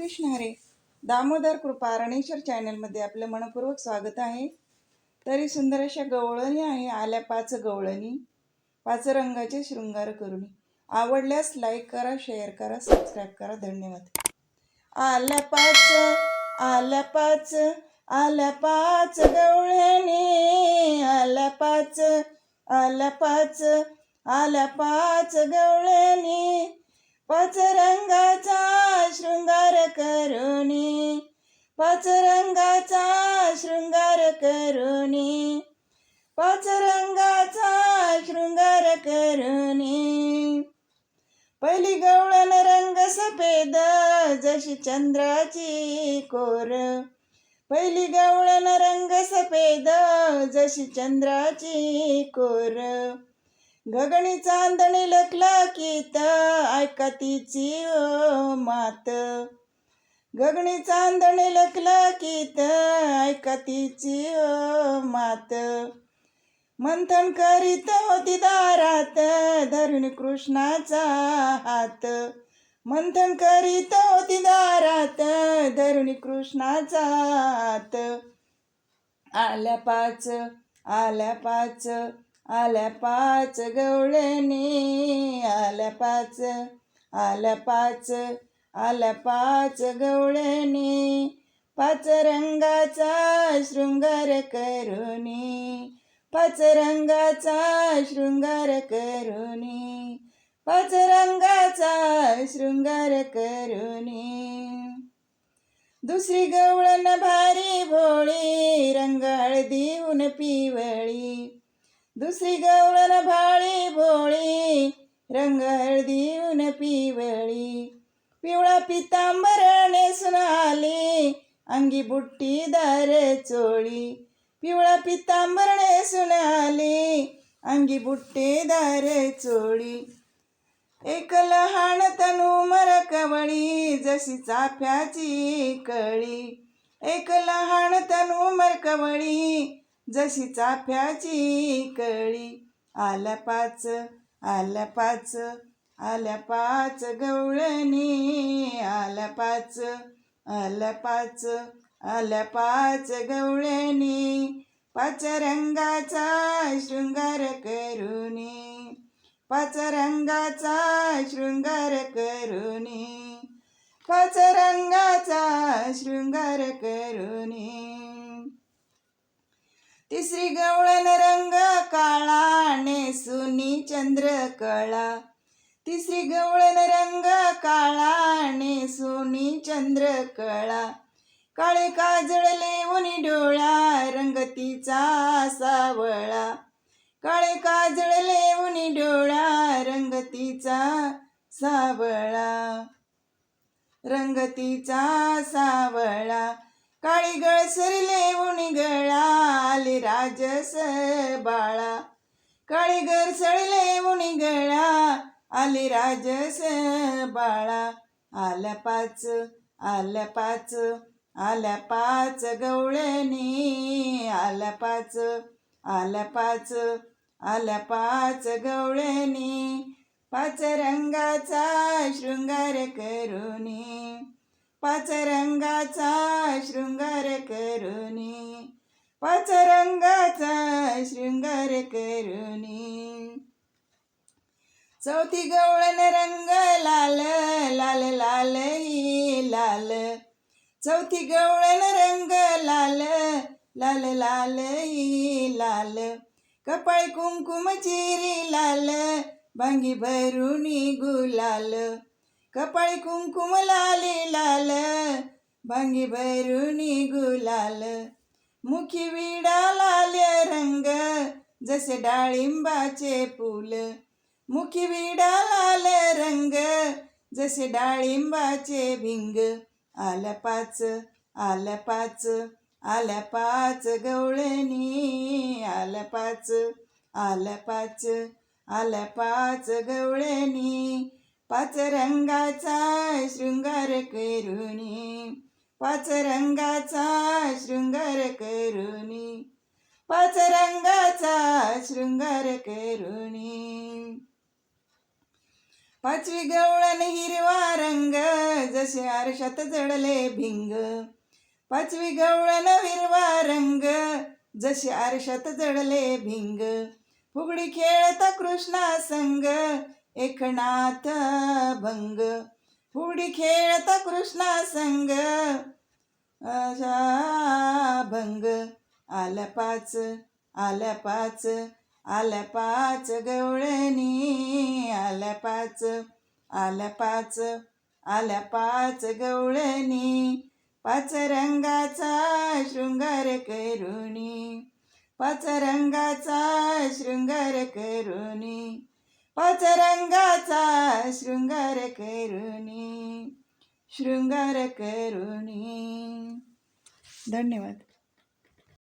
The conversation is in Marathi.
कृष्ण हरे. दामोदर कृपा रणेश्वर चॅनलमध्ये आपलं मनपूर्वक स्वागत आहे. तरी सुंदर अशा गवळणी आहे आल्या पाच गवळणी. पाच रंगाचे शृंगार करून. आवडल्यास लाईक करा शेअर करा सबस्क्राईब करा. धन्यवाद. आल्या पाच आल्या पाच आल्या पाच गवळणी. आल्या पाच आल्या पाच आल्या पाच गवळणी. पाच रंगाचा शृंगार करुणी पाच रंगाचा शृंगार करुणी पाच रंगाचा शृंगार करुणी. पहिली गवळण रंग सफेद जशी चंद्राची कोर. पहिली गवळण रंग सफेद जशी चंद्राची कोर. गगणी चांदणी लखलखीत ऐका तिची मात. गगणी चांदणी लखलखीत ऐका तिची मात. मंथन करीत होती दारात धरून कृष्णाचा हात. मंथन करीत होती दारात धरून कृष्णाचा हात. आल्या पाच आल्या पाच. आल्या पाच गवळणी आल्या पाच आल्या पाच आल्या पाच गवळणी. पाच रंगाचा शृंगार करुणी पाच रंगाचा शृंगार करुणी पाच रंगाचा शृंगार करुणी दुसरी गवळण भारी भोळी दुसरी गवळण भाळी भोळी रंग हळदीहून पिवळी पिवळा पितांबर नेसून आली अंगी बुट्टी दार चोळी पिवळा पितांबर नेसून आली अंगी बुट्टी दार चोळी एक लहान तनू मर कवळी जशी चाफ्याची कळी एक लहान तनू मर कवळी जशी चाफ्याची कळी. आल्या पाच आल्या पाच आल्या पाच गवळणी. आल्या पाच आल्या पाच आल्या पाच गवळणी. पाच रंगाचा शृंगार करुणी. पाच रंगाचा शृंगार करुणी. पाच रंगाचा शृंगार करुणी. तिसरी गवळण रंग काळा नेसुनी चंद्र कळा तिसरी गवळण रंग काळा नेसुनी चंद्र कळा काळे काजळले उनी डोळा रंगतीचा सावळा काळे काजळले उनी डोळा रंगतीचा सावळा रंगतीचा सावळा काळी गळ सरले उणी गळाली राजस बाळा. काळी गर सळले उणी गळा आली राजस बाळा. आल्या पाच आल्या पाच आल्या पाच गवळ्यानी आल्या पाच आल्या पाच आल्या पाच गवळ्यानी पाच रंगाचा शृंगार करुणी पाच रंगाचा शृंगार करुणी पाच रंगाचा शृंगार करुणी चौथी गवळण रंग लाल लाल लाल लाल. चौथी गवळण रंग लाल लाल लाल लाल. कपाळी कुंकुम चिरी लाल भांगी भरुणी गुलाल. कपाळी कुंकुम लाली लाल भांगी भैरुणी गुलाल. मुखी विडा लाल रंग जसे डाळिंबाचे फूल. मुखी विडा लाल रंग जसे डाळिंबाचे भिंग. आल्या पाच आल्या पाच आल्या पाच गवळणी. आल्या पाच आल्या पाच आल्या पाच गवळणी. पाच रंगाचा शृंगार करुणी. पाच रंगाचा शृंगार करुणी. पाच रंगाचा शृंगार करुणी. पाचवी गवळण हिरवा रंग जसे आरशात जडले भिंग. पाचवी गवळण हिरवा रंग जसे आरशात जडले भिंग. फुगडी खेळता कृष्णा संग एकनाथ भंग. फुडी खेळता कृष्णा संग. भंग. आल्या पाच आल्या पाच आल्या पाच गवळणी. आल्या पाच आल्या पाच आल्या पाच गवळणी. पाच रंगाचा शृंगार करुणी. पाच रंगाचा शृंगार करुणी. पाच रंगाचा शृंगार करुणी शृंगार करुणी. धन्यवाद.